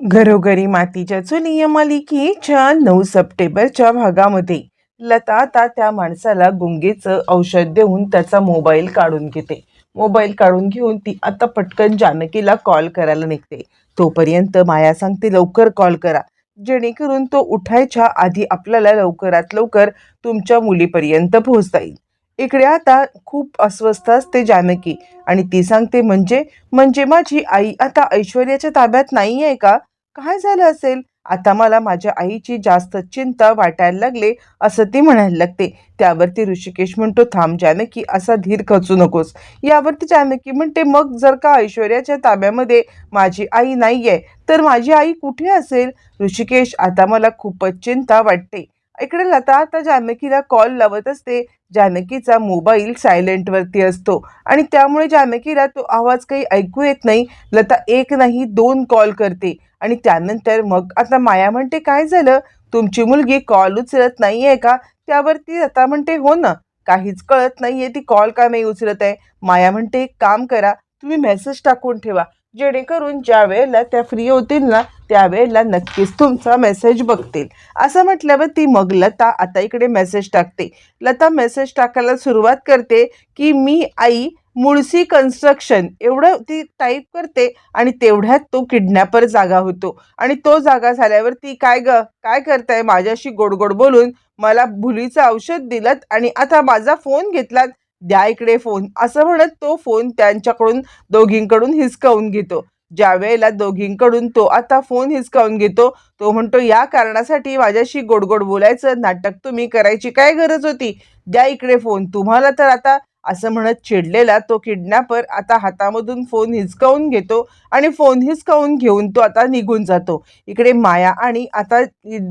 घरोघरी मातीच्या चुली या मालिकेच्या नऊ सप्टेंबरच्या भागामध्ये. लता आता त्या माणसाला गुंगेचं औषध देऊन त्याचा मोबाईल काढून घेते. मोबाईल काढून घेऊन ती आता पटकन जानकीला कॉल करायला निघते. तोपर्यंत माया सांगते लवकर कॉल करा. जेणेकरून तो उठायच्या आधी आपल्याला लवकरात लवकर तुमच्या मुलीपर्यंत पोहोचता येईल. इकडे आता खूप अस्वस्थ असते जानकी. आणि ती सांगते म्हणजे म्हणजे माझी आई आता ऐश्वर्याच्या ताब्यात नाही आहे का? काय झालं असेल? आता मला माझ्या आईची जास्त चिंता वाटायला लागले असं ती म्हणायला लागते. त्यावरती ऋषिकेश म्हणतो थांब जानकी असा धीर खचू नकोस. यावरती जानकी म्हणते मग जर का ऐश्वर्याच्या ताब्यामध्ये माझी आई नाही आहे तर माझी आई कुठे असेल? ऋषिकेश आता मला खूपच चिंता वाटते. इकडे लता आता जानकीला कॉल लावत असते जानकीचा मोबाईल सायलेंटवरती असतो. आणि त्यामुळे जानकीला तो आवाज काही ऐकू येत नाही. लता एक नाही दोन कॉल करते. आणि त्यानंतर मग आता माया म्हणते काय झालं? तुमची मुलगी कॉल उचलत नाही आहे का? त्यावरती लता म्हणते हो ना. काहीच कळत नाही आहे ती कॉल का नाही उचलत आहे? माया म्हणते एक काम करा. तुम्ही मेसेज टाकून ठेवा. जेणेकरून ज्या वेळेला त्या फ्री होतील ना त्यावेळेला नक्कीच तुमचा मेसेज बघतील. असं म्हटल्यावर ती मग लता आता इकडे मेसेज टाकते. लता मेसेज टाकायला सुरुवात करते की मी आई मुळसी कन्स्ट्रक्शन एवढं ती टाईप करते आणि तेवढ्यात तो किडनॅपर जागा होतो. आणि तो जागा झाल्यावर ती काय ग? काय करताय? माझ्याशी गोड गोड बोलून मला भुलीचं औषध दिलं आणि आता माझा फोन घेतलात. द्या इकडे फोन. असं म्हणत तो फोन त्यांच्याकडून दोघींकडून हिसकावून घेतो. ज्या वेळेला दोघींकडून तो आता फोन हिसकावून घेतो तो म्हणतो या कारणासाठी माझ्याशी गोड गोड बोलायचं नाटक तुम्ही करायची काय गरज होती? द्या इकडे फोन तुम्हाला तर आता असं म्हणत चिडलेला तो किडनॅपर आता हातामधून फोन हिसकावून घेतो आणि फोन हिसकावून घेऊन तो आता निघून जातो. इकडे माया आणि आता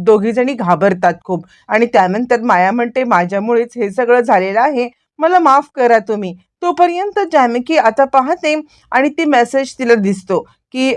दोघीजणी घाबरतात खूप आणि त्यानंतर माया म्हणते माझ्यामुळेच हे सगळं झालेलं आहे. मला माफ करा तुम्ही. तोपर्यंत जानकी आता पाहते आणि ती मेसेज तिला दिसतो की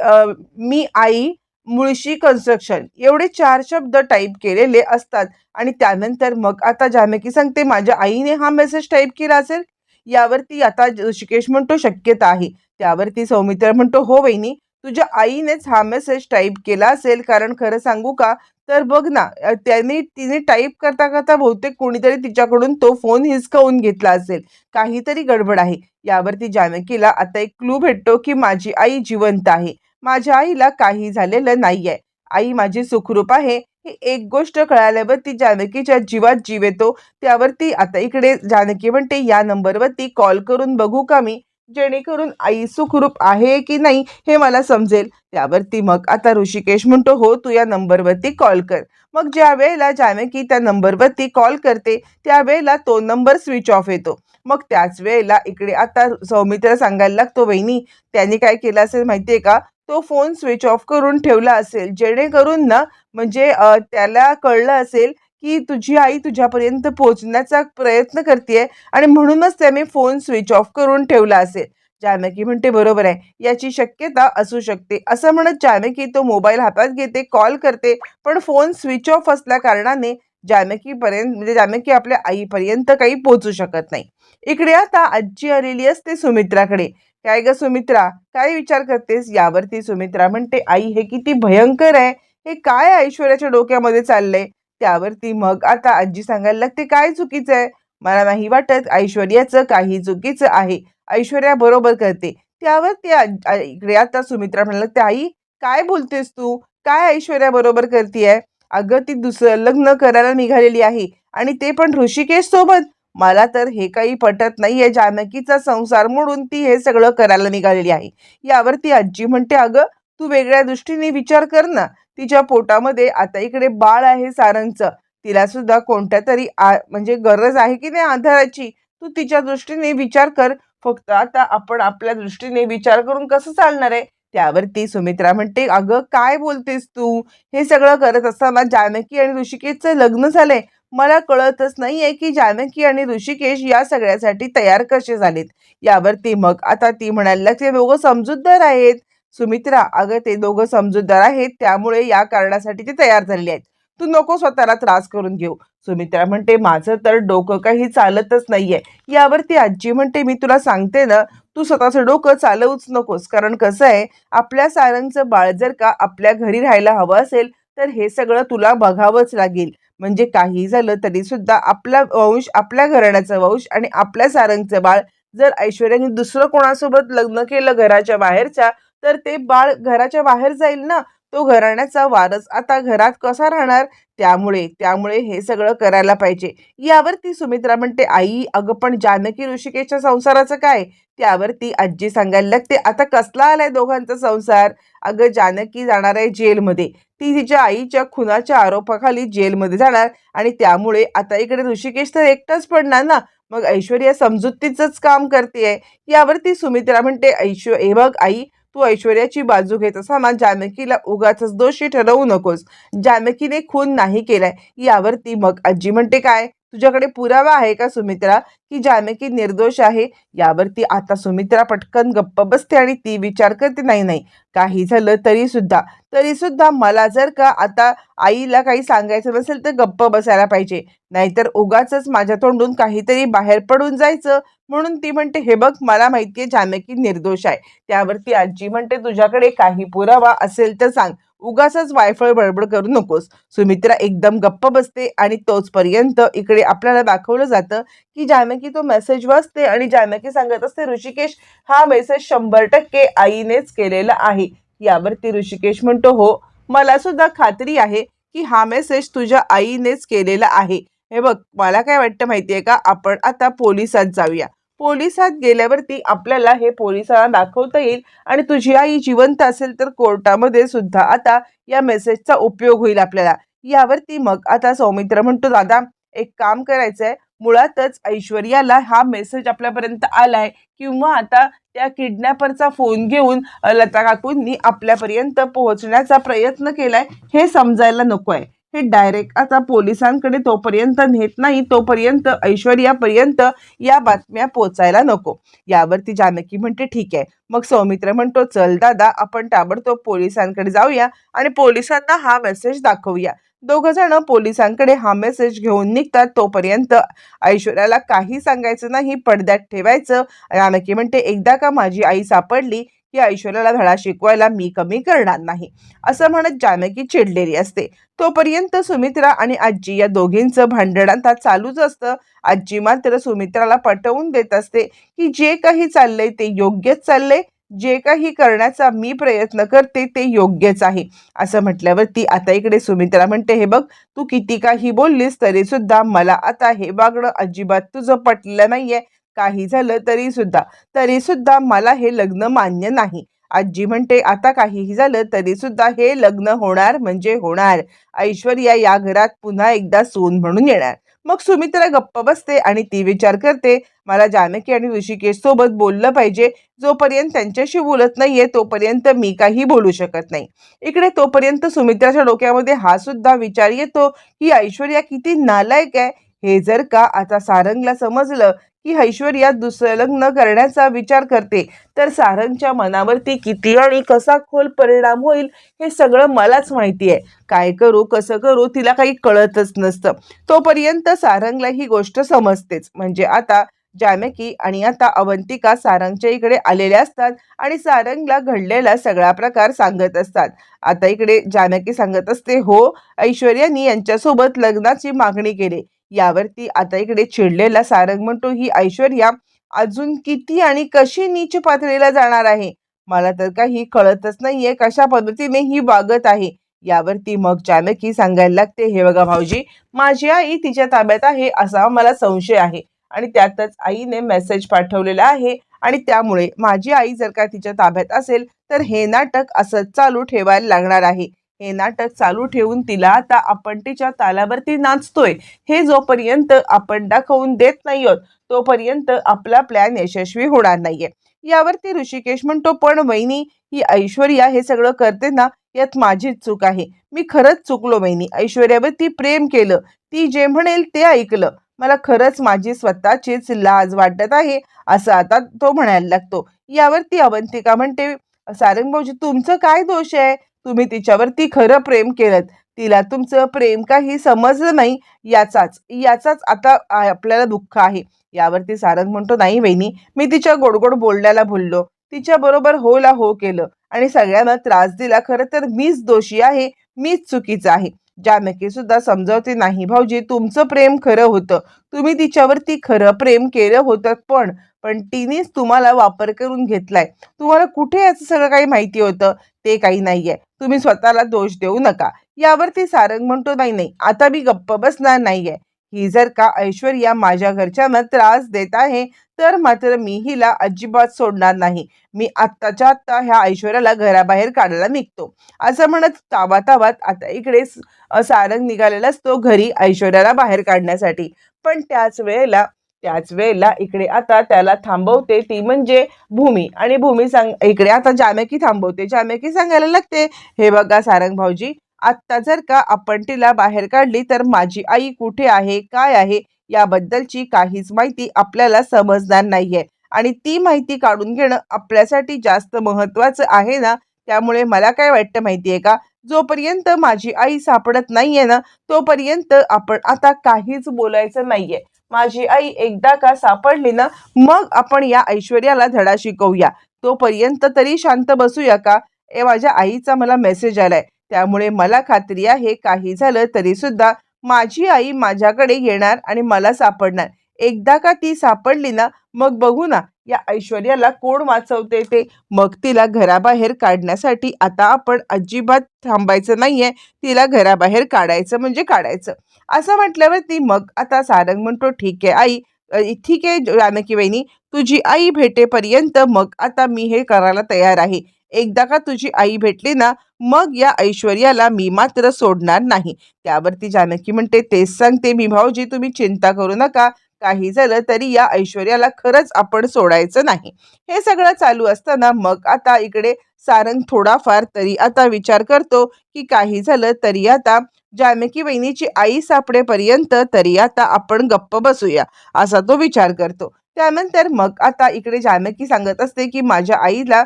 मी आई मुळशी कन्स्ट्रक्शन एवढे चार शब्द टाईप केलेले असतात आणि त्यानंतर मग आता जानकी सांगते माझ्या आईने हा मेसेज टाईप केला असेल? यावरती आता ऋषिकेश म्हणतो शक्यता आहे. त्यावरती सौमित्र म्हणतो हो वहिनी तुझ्या आईनेच हा मेसेज टाईप केला असेल कारण खरं सांगू का? तर बघ ना त्याने तिने टाईप करता करता बहुतेक कोणीतरी तिच्याकडून तो फोन हिसकावून घेतला असेल. काहीतरी गडबड आहे. यावरती जानकीला आता एक क्लू भेटतो की माझी आई जिवंत आहे. माझ्या आईला काही झालेलं नाहीये. आई माझी सुखरूप आहे. ही एक गोष्ट कळाल्यावर ती जानकीच्या जीवात जीव येतो. त्यावरती आता इकडे जानकी म्हणते या नंबरवरती कॉल करून बघू का मी? जेणेकरून आई सुखरूप आहे की नाही हे मला समजेल. त्यावरती मग आता ऋषिकेश म्हणतो हो तू या नंबरवरती कॉल कर. मग ज्या वेळेला जानकी त्या नंबरवरती कॉल करते त्यावेळेला तो नंबर स्विच ऑफ येतो. मग त्याच वेळेला इकडे आता सौमित्र सांगायला लागतो वहिनी त्याने काय केलं असेल माहिती आहे का? तो फोन स्विच ऑफ करून ठेवला असेल. जेणेकरून ना म्हणजे त्याला कळलं असेल की तुझी आई तुझ्यापर्यंत पोहोचण्याचा प्रयत्न करते आणि म्हणूनच त्याने फोन स्विच ऑफ करून ठेवला असेल. जानकी म्हणते बरोबर आहे. याची शक्यता असू शकते. असं म्हणत जानकी तो मोबाईल हातात घेते कॉल करते पण फोन स्विच ऑफ असल्या कारणाने जानकीपर्यंत म्हणजे जानकी आपल्या आईपर्यंत काही पोहोचू शकत नाही. इकडे आता आजी आलेली असते सुमित्राकडे. काय ग सुमित्रा? काय विचार करतेस? यावरती सुमित्रा म्हणते आई हे किती भयंकर आहे. हे काय ऐश्वर्याच्या डोक्यामध्ये चाललंय? त्यावरती मग आता आजी सांगायला लागते काय चुकीचं आहे? मला नाही वाटत ऐश्वर्याचं काही चुकीचं आहे. ऐश्वर्या बरोबर करते. त्यावर ती आ- इकडे आता सुमित्रा म्हणायला लागते आई काय बोलतेस तू? काय ऐश्वर्या बरोबर करतीये? अगं ती दुसरं लग्न करायला निघालेली आहे आणि ते पण ऋषिकेश सोबत. मला तर हे काही पटत नाहीये जानकीचा संसार मोडून ती हे सगळं करायला निघालेली आहे. यावर ती आजी म्हणते अगं तू वेगळ्या दृष्टीने विचार कर ना. तिच्या पोटामध्ये आता इकडे बाळ आहे सारंगचं. तिला सुद्धा कोणत्या तरी आ म्हणजे गरज आहे की नाही आधाराची? तू तिच्या दृष्टीने विचार कर. फक्त आता आपण आपल्या दृष्टीने विचार करून कसं चालणार आहे? त्यावरती सुमित्रा म्हणते अगं काय बोलतेस तू? हे सगळं करत असताना जानकी आणि ऋषिकेशचं लग्न झालंय. मला कळतच नाहीये की जानकी आणि ऋषिकेश या सगळ्यासाठी तयार कसे झालेत. यावरती मग आता ती म्हणायला लागते, ते दोघं समजूतदार आहेत. सुमित्रा अगं ते दोघं समजूतदार आहेत त्यामुळे या कारणासाठी ते तयार झालेले आहेत. तू नको स्वतःला त्रास करून घेऊ. सुमित्रा म्हणते माझं तर डोकं काही चालतच नाहीये. यावरती आजी म्हणते मी तुला सांगते ना तू स्वतःचं डोकं चालवूच नकोस. कारण कसं आहे आपल्या सारंगचं बाळ जर का आपल्या घरी राहायला हवं असेल तर हे सगळं तुला बघावंच लागेल. म्हणजे काही झालं तरी सुद्धा आपला वंश आपल्या घराण्याचा वंश आणि आपल्या सारंगचं बाळ जर ऐश्वर्याने दुसरं कोणासोबत लग्न केलं घराच्या बाहेरच्या तर ते बाळ घराच्या बाहेर जाईल ना तो घराण्याचा वारस आता घरात कसा राहणार? त्यामुळे त्यामुळे हे सगळं करायला पाहिजे. यावरती सुमित्रा म्हणते आई अगं पण जानकी ऋषिकेशच्या संसाराचं काय? त्यावरती आजी सांगायला लागते आता कसला आलाय दोघांचा संसार? अगं जानकी जाणार आहे जेलमध्ये. ती तिच्या आईच्या खुनाच्या आरोपाखाली जेलमध्ये जाणार आणि त्यामुळे आता इकडे ऋषिकेश तर एकटाच पडणार ना. मग ऐश्वर्या समजुतीचंच काम करते यावरती सुमित्रा म्हणते ऐश्व हे बघ आई तू ऐश्वर्याची बाजू घेत असताना जानकीला उगाच दोषी ठरवू नकोस. जानकीने खून नाही केलाय यावरती मग आजी म्हणते काय? तुझ्याकडे पुरावा आहे का सुमित्रा? की जानकी निर्दोष आहे? यावरती आता सुमित्रा पटकन गप्प बसते आणि ती विचार करते नाही नाही काही झालं तरी सुद्धा तरी सुद्धा मला जर का आता आईला काही सांगायचं नसेल तर गप्प बसायला पाहिजे. नाहीतर उगाच माझ्या तोंडून काहीतरी बाहेर पडून जायचं. म्हणून ती म्हणते हे बघ मला माहितीये जानकी निर्दोष आहे. त्यावरती आजी म्हणते तुझ्याकडे काही पुरावा असेल तर सांग. उगाच वायफळ बडबड करू नकोस. सुमित्रा एकदम गप्प बसते आणि तोचपर्यंत इकडे आपल्याला दाखवलं जातं की जानकी तो मेसेज वाचते आणि जानकी सांगत असते ऋषिकेश हा मेसेज शंभर टक्के आईनेच केलेला आहे. यावरती ऋषिकेश म्हणतो हो मला सुद्धा खात्री आहे की हा मेसेज तुझ्या आईनेच केलेला आहे. हे बघ मला काय वाटतं माहितीये का? आपण आता पोलिसात जाऊया. पोलिसात गेल्यावरती आपल्याला हे पोलिसांना दाखवता येईल आणि तुझी आई जिवंत असेल तर कोर्टामध्ये सुद्धा आता या मेसेजचा उपयोग होईल आपल्याला. यावरती मग आता सौमित्र म्हणतो दादा एक काम करायचं आहे मुळातच ऐश्वर्याला हा मेसेज आपल्यापर्यंत आलाय किंवा आता त्या किडनॅपरचा फोन घेऊन लता काकूंनी आपल्यापर्यंत पोहोचण्याचा प्रयत्न केलाय हे समजायला नको आहे हे डायरेक्ट आता पोलिसांकडे तोपर्यंत नेत नाही तोपर्यंत ऐश्वर्यापर्यंत या बातम्या पोचायला नको. यावरती जानकी म्हणते ठीक आहे. मग सौमित्र म्हणतो चल दादा आपण ताबडतोब पोलिसांकडे जाऊया आणि पोलिसांना हा मेसेज दाखवूया. दोघ जण पोलिसांकडे हा मेसेज घेऊन निघतात. तोपर्यंत ऐश्वर्याला काही सांगायचं नाही पडद्यात ठेवायचं. जानकी म्हणते एकदा का माझी आई सापडली? की ऐश्वर्याला धडा शिकवायला मी कमी करणार नाही. असं म्हणत जानकी चिडलेली असते. तोपर्यंत सुमित्रा आणि आजी या दोघींचं भांडण आता चालूच असतं. आजी मात्र सुमित्राला पटवून देत असते की जे काही चाललंय ते योग्यच चाललंय. जे काही करण्याचा मी प्रयत्न करते ते योग्यच आहे. असं म्हटल्यावरती आता इकडे सुमित्रा म्हणते हे बघ तू किती काही बोललीस तरी सुद्धा मला आता हे वागणं अजिबात तुझं पटलं नाहीये. काही झालं तरी सुद्धा तरी सुद्धा मला हे लग्न मान्य नाही. आजी म्हणते आता काहीही झालं तरी सुद्धा हे लग्न होणार म्हणजे होणार. ऐश्वर्या या घरात पुन्हा एकदा सोन म्हणून येणार. मग सुमित्रा गप्प बसते आणि ती विचार करते मला जानकी आणि ऋषिकेश सोबत बोललं पाहिजे. जोपर्यंत त्यांच्याशी बोलत नाहीये तोपर्यंत मी काही बोलू शकत नाही. इकडे तोपर्यंत सुमित्राच्या डोक्यामध्ये हा सुद्धा विचार येतो की ऐश्वर्या किती नालायक आहे. हे जर का आता सारंगला समजलं की ऐश्वर्या दुसरं लग्न करण्याचा विचार करते. तर सारंगच्या मनावरती किती आणि कसा खोल परिणाम होईल हे सगळं मलाच माहिती आहे. काय करू कसं करू तिला काही कळतच नसतं. तोपर्यंत सारंगला ही गोष्ट समजतेच. म्हणजे आता जानकी आणि आता अवंतिका सारंगच्या इकडे आलेल्या असतात आणि सारंगला घडलेला सगळा प्रकार सांगत असतात. आता इकडे जानकी सांगत असते हो ऐश्वर्यानी यांच्यासोबत लग्नाची मागणी केली. यावरती आता इकडे चिडलेला सारंग म्हणतो ही ऐश्वर्या अजून किती आणि कशी नीच पातळीला जाणार आहे? मला तर काही कळतच नाहीये कशा पद्धतीने ही वागत आहे. यावरती मग जानकी सांगायला लागते हे बघा भाऊजी माझी आई तिच्या ताब्यात आहे असा मला संशय आहे आणि त्यातच आईने मेसेज पाठवलेला आहे आणि त्यामुळे माझी आई जर का तिच्या ताब्यात असेल तर हे नाटक असंच चालू ठेवायला लागणार आहे. हे नाटक चालू ठेवून तिला आता आपण तिच्या तालावरती नाचतोय. हे जोपर्यंत आपण दाखवून देत नाही आहोत तोपर्यंत आपला प्लॅन यशस्वी होणार नाहीये. यावरती ऋषिकेश म्हणतो पण वहिनी ही ऐश्वर्या हे सगळं करते ना यात माझीच चूक आहे. मी खरंच चुकलो वहिनी. ऐश्वर्यावरती प्रेम केलं. ती जे म्हणेल ते ऐकलं. मला खरंच माझी स्वतःचीच लाज वाटत आहे असं आता तो म्हणायला लागतो. यावरती अवंतिका म्हणते सारंग भाऊजी तुमचं काय दोष आहे? तुम्ही तिच्यावरती खरं प्रेम केलं तिला तुमचं प्रेम काही समजलं नाही याचाच याचाच आता आपल्याला दुःख आहे. यावरती सारंग म्हणतो नाही वहिनी मी तिच्या गोडगोड बोलण्याला भुललो. तिच्या बरोबर होला हो केलं. आणि सगळ्यांना त्रास दिला. खरं तर मीच दोषी आहे मीच चुकीचं आहे. जानकी सुद्धा समजावते नाही भाऊजी तुमचं प्रेम खरं होतं. तुम्ही तिच्यावरती खरं प्रेम केलं होतं पण पण तिनेच तुम्हाला वापर करून घेतलाय. तुम्हाला कुठे याचं सगळं काही माहिती होतं? ते काही नाहीये. तुम्ही स्वतःला दोष देऊ नका. यावरती सारंग म्हणतो नाही नाही आता मी गप्प बसणार नाहीये. ही जर का ऐश्वर्या माझ्या घरच्यांना त्रास देत आहे तर मात्र मी हिला अजिबात सोडणार नाही. मी आत्ताच्या आत्ता ह्या ऐश्वर्याला घराबाहेर काढायला निघतो. असं म्हणत तावातावात आता इकडे स- सारंग निघालेला असतो घरी ऐश्वर्याला बाहेर काढण्यासाठी. पण त्याच वेळेला त्याच वेळेला इकडे आता त्याला थांबवते ती म्हणजे भूमी. आणि भूमी सांग इकडे आता जामेकी थांबवते. जामेकी सांगायला लागते हे बघा सारंग भाऊजी आत्ता जर का आपण तिला बाहेर काढली तर माझी आई कुठे आहे काय आहे याबद्दलची काहीच माहिती आपल्याला समजणार नाहीये. आणि ती माहिती काढून घेणं आपल्यासाठी जास्त महत्वाचं आहे ना त्यामुळे मला काय वाटतं माहिती आहे का? जोपर्यंत माझी आई सापडत नाहीये ना तोपर्यंत आपण आता काहीच बोलायचं नाहीये. माझी आई एकदा का सापडली ना मग आपण या ऐश्वर्याला धडा शिकवूया. तोपर्यंत तरी शांत बसूया का? ए माझ्या आईचा मला मेसेज आलाय. त्यामुळे मला खात्री आहे काही झालं तरी सुद्धा माझी आई माझ्याकडे येणार आणि मला सापडणार. एकदा का ती सापडली ना मग बघू ना या ऐश्वर्याला कोण वाचवते ते. मग तिला घराबाहेर काढण्यासाठी आता आपण अजिबात थांबायचं नाहीये. तिला घराबाहेर काढायचं म्हणजे काढायचं. असं म्हटल्यावरती मग आता सारंग म्हणतो ठीक आहे आई ठीक आहे जानकी वहिनी तुझी आई भेटेपर्यंत मग आता मी हे करायला तयार आहे. एकदा का तुझी आई भेटली ना मग या ऐश्वर्याला मी मात्र सोडणार नाही. त्यावरती जानकी म्हणते तेच सांगते मी भाऊजी तुम्ही चिंता करू नका. काही झालं तरी या ऐश्वर्याला खरंच आपण सोडायचं नाही. हे सगळं चालू असताना मग आता इकडे सारंग थोडाफार तरी आता विचार करतो की काही झालं तरी आता जानकी वहिनीची आई सापडेपर्यंत तरी आता आपण गप्प बसूया असा तो विचार करतो. त्यानंतर मग आता इकडे जानकी सांगत असते की माझ्या आईला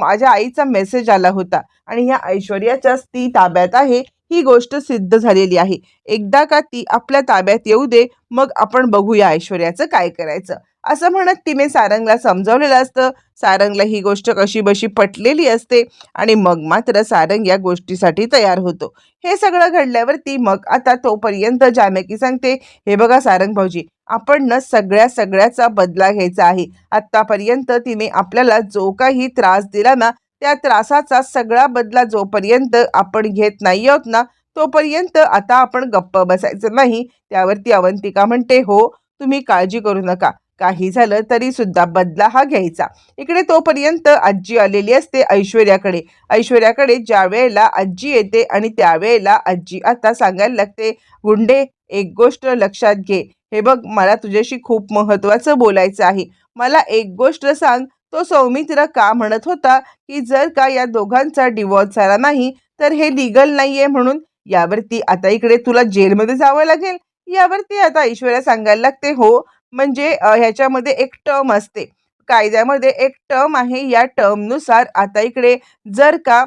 माझ्या आईचा मेसेज आला होता आणि ह्या ऐश्वर्याच्याच ती ताब्यात आहे. ही गोष्ट सिद्ध झालेली आहे. एकदा का ती आपल्या ताब्यात येऊ दे मग आपण बघूया ऐश्वर्याचं काय करायचं. असं म्हणत तिने सारंगला समजावलेलं असतं. सारंगला ही गोष्ट कशी बशी पटलेली असते आणि मग मात्र सारंग या गोष्टीसाठी तयार होतो. हे सगळं घडल्यावरती मग आता तोपर्यंत जानकी सांगते हे बघा सारंग भाऊजी आपण न सगळ्या सगळ्याचा बदला घ्यायचा आहे. आत्तापर्यंत तिने आपल्याला जो काही त्रास दिला ना त्या त्रासाचा सगळा बदला जोपर्यंत आपण घेत नाही आहोत ना तोपर्यंत आता आपण गप्प बसायचं नाही. त्यावरती अवंतिका म्हणते हो तुम्ही काळजी करू नका. काही झालं तरी सुद्धा बदला हा घ्यायचा. इकडे तोपर्यंत आजी आलेली असते ऐश्वर्याकडे. ऐश्वर्याकडे ज्या वेळेला आजी येते आणि त्यावेळेला आजी आता सांगायला लागते गुंडे एक गोष्ट लक्षात घे. हे बघ मला तुझ्याशी खूप महत्त्वाचं बोलायचं आहे. मला एक गोष्ट सांग. तो सौमित्र का म्हणत होता की जर का या दोघांचा डिवॉर्स झाला नाही तर हे लिगल नाहीये म्हणून यावरती आता इकडे तुला जेलमध्ये जावं लागेल. यावरती आता ऐश्वर्या सांगायला लागते हो म्हणजे ह्याच्यामध्ये एक टर्म असते. कायद्यामध्ये एक टर्म आहे. या टर्मनुसार आता इकडे जर का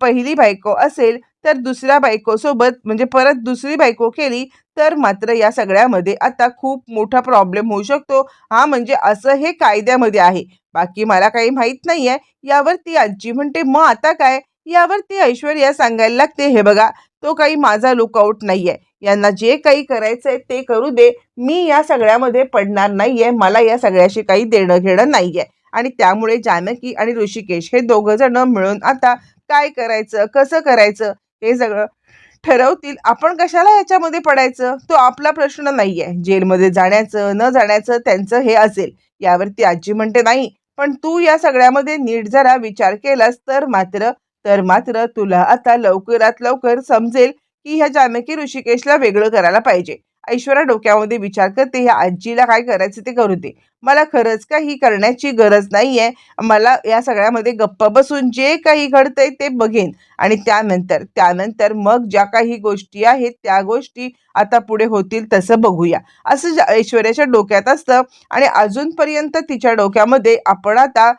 पहिली बायको असेल तर दुसऱ्या बायकोसोबत म्हणजे परत दुसरी बायको केली तर मात्र या सगळ्यामध्ये आता खूप मोठा प्रॉब्लेम होऊ शकतो. हा म्हणजे असं हे कायद्यामध्ये आहे. बाकी मला काही माहीत नाही आहे यावर ती आजी म्हणते मग आता काय? यावर ती ऐश्वर्या सांगायला लागते हे बघा तो काही माझा लुकआउट नाही आहे यांना जे काही करायचं आहे ते करू दे. मी या सगळ्यामध्ये पडणार नाही आहे मला या सगळ्याशी काही देणं घेणं नाही आहे आणि त्यामुळे जानकी आणि ऋषिकेश हे दोघं जण मिळून आता काय करायचं कसं करायचं? हे सगळं ठरवतील. आपण कशाला याच्यामध्ये पडायचं? तो आपला प्रश्न नाही आहे जेलमध्ये जाण्याचं न जाण्याचं त्यांचं हे असेल. यावरती आजी म्हणते नाही पण तू या सगळ्यामध्ये नीट जरा विचार केलास तर मात्र तर मात्र तुला आता लवकरात लवकर समजेल की ह्या जानकी ऋषिकेशला वेगळं करायला पाहिजे. ऐश्वर्या डोक्यामध्ये विचार करते ह्या आजीला काय करायचं ते करू दे. मला खरंच काही करण्याची गरज नाही आहे मला या सगळ्यामध्ये गप्प बसून जे काही घडतंय ते बघेन. आणि त्यानंतर त्यानंतर मग ज्या काही गोष्टी आहेत त्या गोष्टी आता पुढे होतील तसं बघूया. असं ज्या- ऐश्वर्याच्या डोक्यात असतं आणि अजूनपर्यंत तिच्या डोक्यामध्ये आपण आता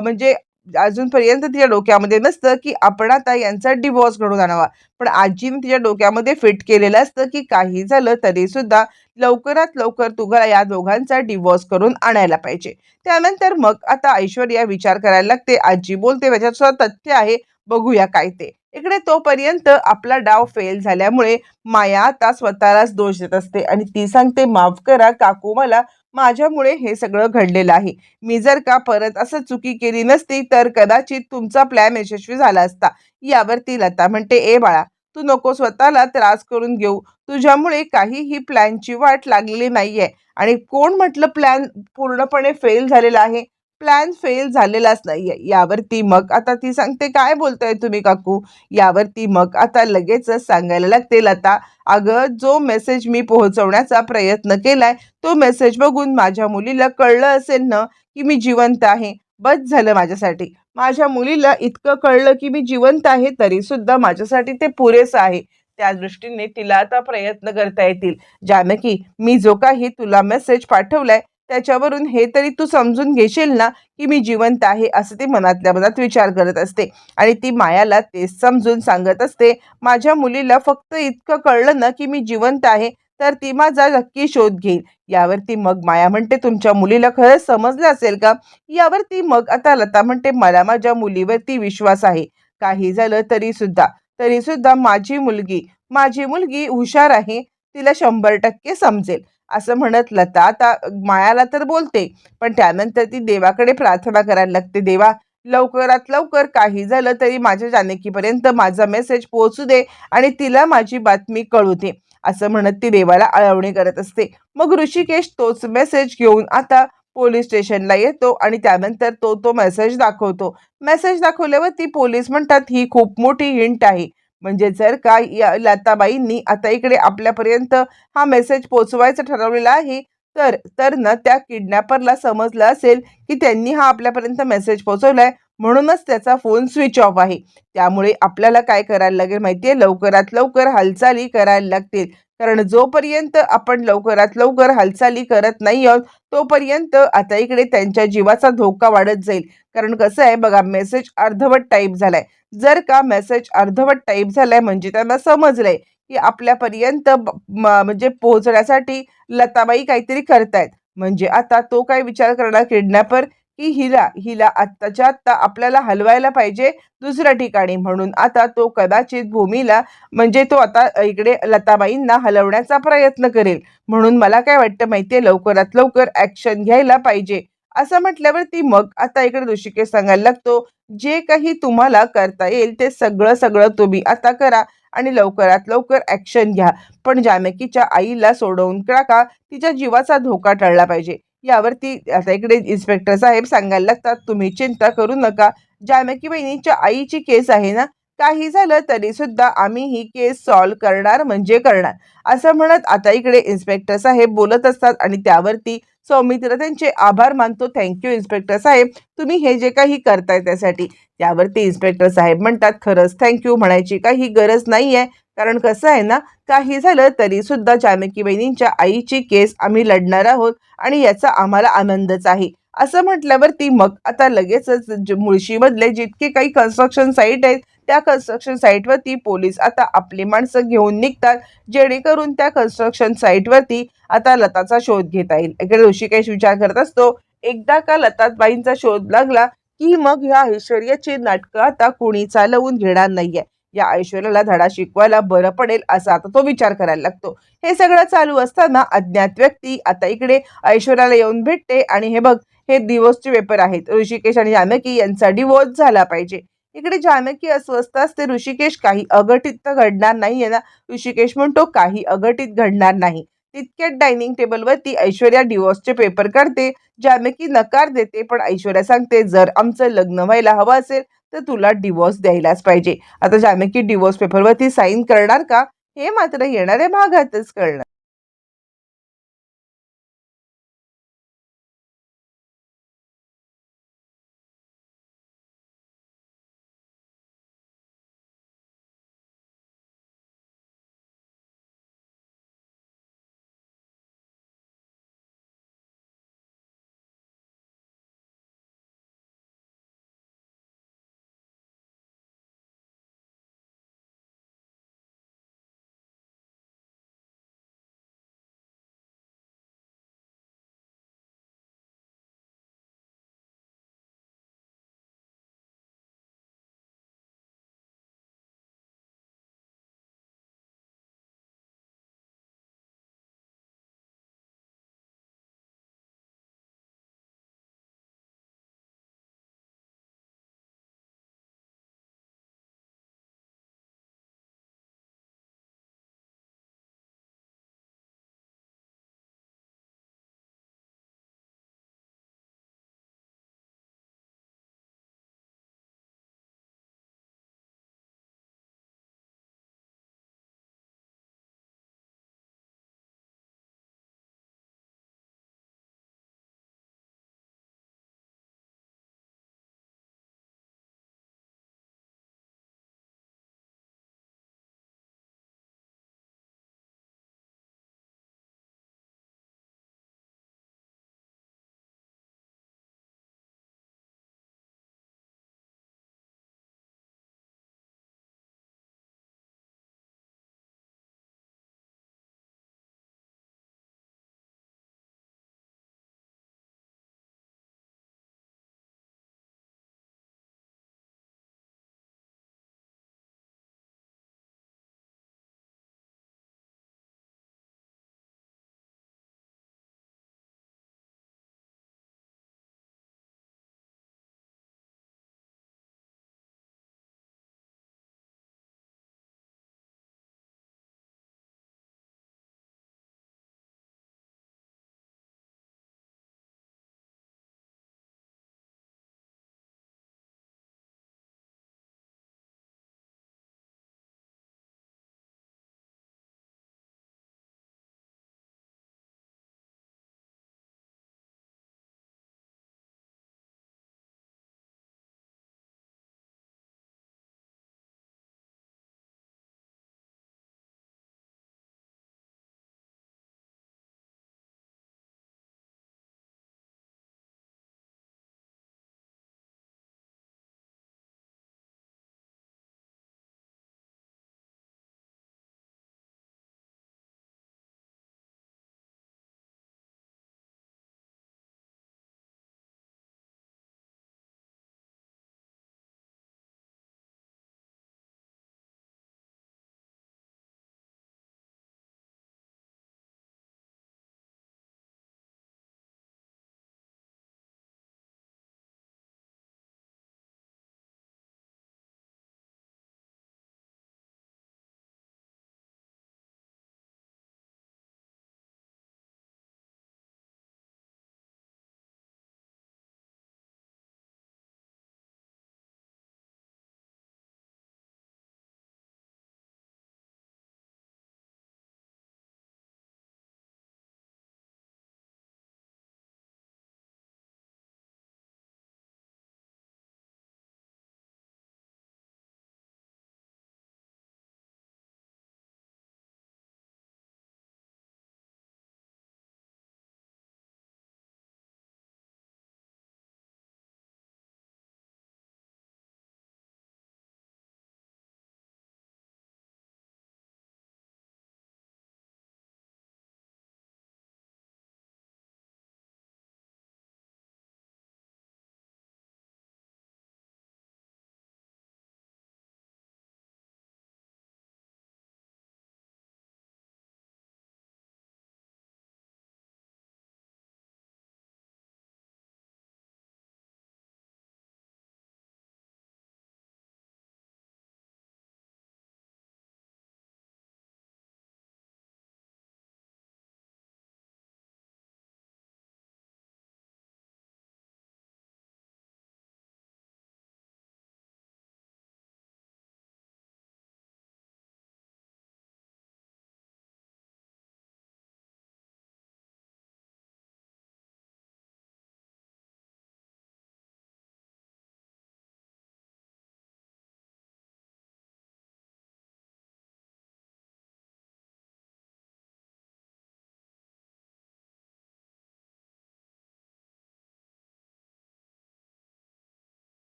म्हणजे अजूनपर्यंत तिच्या डोक्यामध्ये नसतं की आपण आता यांचा डिवोर्स घडून आणावा. पण आजीने तिच्या डोक्यामध्ये फिट केलेलं असतं की काही झालं तरी सुद्धा लवकरात लवकर तुला या दोघांचा डिवोर्स करून आणायला पाहिजे. त्यानंतर मग आता ऐश्वर्या विचार करायला लागते. आजी बोलते त्याच्यात सुद्धा तथ्य आहे बघूया काय ते. इकडे तोपर्यंत आपला डाव फेल झाल्यामुळे माया आता स्वतःलाच दोष देत असते. आणि ती सांगते माफ करा काकू मला माझ्यामुळे हे सगळं घडलेलं आहे. मी जर का परत असं चुकी केली नसती तर कदाचित तुमचा प्लॅन यशस्वी झाला असता. यावरती लता म्हणते ए बाळा तू नको स्वतःला त्रास करून घेऊ. तुझ्यामुळे काहीही प्लॅनची वाट लागलेली नाहीये. आणि कोण म्हटलं प्लॅन पूर्णपणे फेल झालेला आहे? प्लॅन फेल झालेलाच नाहीये. यावरती मग आता ती सांगते काय बोलताय तुम्ही काकू? यावरती मग आता लगेचच सांगायला लागते लता अगं जो मेसेज मी पोहोचवण्याचा प्रयत्न केलाय तो मेसेज बघून माझ्या मुलीला कळलं असेल ना की मी जिवंत आहे. बस झालं माझ्यासाठी. माझ्या मुलीला इतकं कळलं की मी जिवंत आहे तरी सुद्धा माझ्यासाठी ते पुरेसं आहे. त्या दृष्टीने तिला आता प्रयत्न करता येतील. जानकी मी जो काही तुला मेसेज पाठवलाय त्याच्यावरून हे तरी तू समजून घेशील ना की मी जिवंत आहे असं ती मनातल्या मनात विचार करत असते. आणि ती मायाला तेच समजून सांगत असते. माझ्या मुलीला फक्त इतकं कळलं ना की मी जिवंत आहे तर ती माझा नक्की शोध घेईल. यावरती मग माया म्हणते तुमच्या मुलीला खरंच समजलं असेल का? यावरती मग आता लता म्हणते मला माझ्या मुलीवरती विश्वास आहे. काही झालं तरी सुद्धा तरी सुद्धा माझी मुलगी माझी मुलगी हुशार आहे. तिला शंभर टक्के समजेल. असं म्हणत लता आता मायाला तर बोलते पण त्यानंतर ती देवाकडे प्रार्थना करायला लागते. देवा लवकरात लवकर काही झालं तरी माझ्या जानकीपर्यंत माझा मेसेज पोहोचू दे आणि तिला माझी बातमी कळू दे असं म्हणत ती देवाला आळवणी करत असते. मग ऋषिकेश तोच मेसेज घेऊन आता पोलीस स्टेशनला येतो आणि त्यानंतर तो तो मेसेज दाखवतो. मेसेज दाखवल्यावर ती पोलीस म्हणतात ही खूप मोठी हिंट आहे. म्हणजे जर का या लताबाईंनी आता इकडे आपल्यापर्यंत हा मेसेज पोचवायचा ठरवलेला आहे तर तर ना त्या किडनॅपरला समजलं असेल की त्यांनी हा आपल्यापर्यंत मेसेज पोचवलाय. म्हणूनच त्याचा फोन स्विच ऑफ आहे. त्यामुळे आपल्याला काय करायला लागेल माहितीये? लवकरात लवकर हालचाली करायला लागतील. कारण जोपर्यंत आपण लवकरात लवकर हालचाली करत नाही आहोत तोपर्यंत आता इकडे त्यांच्या जीवाचा धोका वाढत जाईल. कारण कसं आहे बघा मेसेज अर्धवट टाईप झालाय. जर का मेसेज अर्धवट टाईप झालाय म्हणजे त्यांना समजलंय की आपल्यापर्यंत म्हणजे पोहोचण्यासाठी लताबाई काहीतरी करतायत. म्हणजे आता तो काय विचार करणार? किडनॅपर की हिला हिला आत्ताच्या आत्ता आपल्याला हलवायला पाहिजे दुसऱ्या ठिकाणी म्हणून. आता तो कदाचित भूमीला म्हणजे तो आता इकडे लताबाईंना हलवण्याचा प्रयत्न करेल. म्हणून मला काय वाटतं माहितीये लवकरात लवकर ऍक्शन घ्यायला पाहिजे. असं म्हटल्यावर ती मग आता इकडे ऋषिकेश सांगायला लागतो जे काही तुम्हाला करता येईल ते सगळं सगळं तुम्ही आता करा आणि लवकरात लवकर ऍक्शन घ्या. पण जानकीच्या आईला सोडवून टाका तिच्या जीवाचा धोका टळला पाहिजे. यावरती आता इकडे इन्स्पेक्टर साहेब सांगायला लागतात तुम्ही चिंता करू नका. जानकी बहिणीच्या आईची केस आहे ना काही झालं तरी सुद्धा आम्ही ही केस सॉल्व करणार म्हणजे करणार. असं म्हणत आता इकडे इन्स्पेक्टर साहेब बोलत असतात आणि त्यावरती सौमित्र त्यांचे आभार मानतो. थँक्यू इन्स्पेक्टर साहेब. तुम्ही हे जे काही करताय त्यासाठी. त्यावरती इन्स्पेक्टर साहेब म्हणतात खरंच थँक्यू म्हणायची काही गरज नाही आहे कारण कसं आहे ना काही झालं तरी सुद्धा जानकी बहिणींच्या आईची केस आम्ही लढणार आहोत आणि याचा आम्हाला आनंदच आहे. असं म्हटल्यावरती मग आता लगेचच मुळशीमधले जितके काही कन्स्ट्रक्शन साईट आहेत त्या कन्स्ट्रक्शन साईटवरती पोलीस आता आपली माणसं घेऊन निघतात. जेणेकरून त्या कन्स्ट्रक्शन साईटवरती आता लताचा शोध घेता येईल. इकडे ऋषिकेश विचार करत असतो एकदा का लताबाईंचा शोध लागला की मग ह्या ऐश्वर्याची नाटकं आता कुणी चालवून घेणार नाहीये. या ऐश्वर्याला धडा शिकवायला बरं पडेल असा आता तो विचार करायला लागतो. हे सगळं चालू असताना अज्ञात व्यक्ती आता इकडे ऐश्वर्याला येऊन भेटते आणि हे बघ हे डिवोर्सचे पेपर आहेत. ऋषिकेश आणि जानकी यांचा डिवोर्स झाला पाहिजे. इकडे जानकी अस्वस्थ असते ऋषिकेश काही अघटित तर घडणार नाही ना. ऋषिकेश म्हणतो काही अघटित घडणार नाही. तितक्यात डायनिंग टेबलवरती ऐश्वर्या डिवोर्सचे पेपर काढते. जानकी नकार देते पण ऐश्वर्या सांगते जर आमचं लग्न व्हायला हवं असेल तर तुला डिवोर्स द्यायलाच पाहिजे. आता जानकी डिवोर्स पेपरवरती साईन करणार का? हे मात्र येणाऱ्या भागातच कळणार.